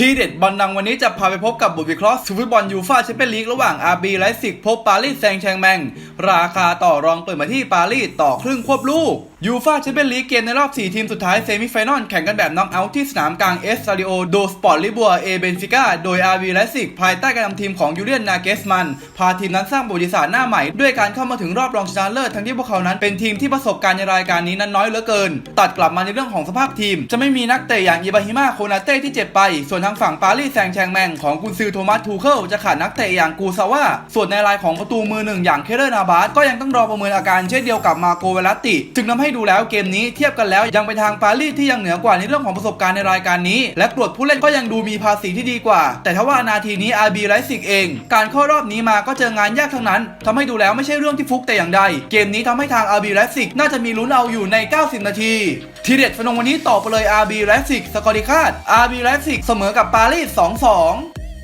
ทีเด็ดบอลดังวันนี้จะพาไปพบกับบุวิเคราะห์ฟุตบอลยูฟ่าแชมเปี้ยนลีกระหว่างอาร์บีไลซิกพบปารีสแซงแชงแมง ราคาต่อรองเปิดมาที่ปารีสต่อครึ่งควบลูกยูฟาแชมเปี้ยนลีกเกมในรอบ 4 ทีมสุดท้ายเซมิไฟนอลแข่งกันแบบน็อกเอาท์ที่สนามกลางเอสซาริโอโดสปอร์ตลิบัวเอเบนฟิก้าโดย RB ไลซิกภายใต้การนำทีมของยูเลียนนาเกสมัน พาทีมนั้นสร้างประวัติศาสตร์หน้าใหม่ ด้วยการเข้ามาถึงรอบรองชนะเลิศทั้งที่พวกเขานั้นเป็นทีมที่ประสบการณ์ในรายการนี้นั้นน้อยเหลือเกิน ตัดกลับมาในเรื่องของสภาพทีม จะไม่มีนักเตะอย่างอิบาฮิมาโคนาเต้ที่เจ็บไป ส่วนทางฝั่งปารีสแซงแชงแมงของกุนซือโทมัสทูเคิลจะขาดนักเตะอย่างกูซาว่าส่วนในรายของประตูมือหนึ่งอย่างเคเลอร์นาบาสก็ยังต้องรอประเมินอาการเช่นเดียวกับมาโกเวลติจึงทำให้ดูแล้วเกมนี้เทียบกันแล้วยังเป็นทางปารีสที่ยังเหนือกว่าในเรื่องของประสบการณ์ในรายการนี้ และกรวดผู้เล่นก็ยังดูมีภาษีที่ดีกว่า แต่ถ้าว่านาทีนี้ RB ไลซิกเอง การเข้ารอบนี้มาก็เจองานยากทั้งนั้นทำให้ดูแล้วไม่ใช่เรื่องที่ฟุกแต่อย่างใด เกมนี้ทำให้ทาง RB ไลซิกน่าจะมีลุ้นเอาอยู่ใน 90 นาที ทีเด็ดฟนงวันนี้ต่อไปเลย RB ไลซิกสกอริคาด RB ไลซิกเสมอกับปารีส 2-2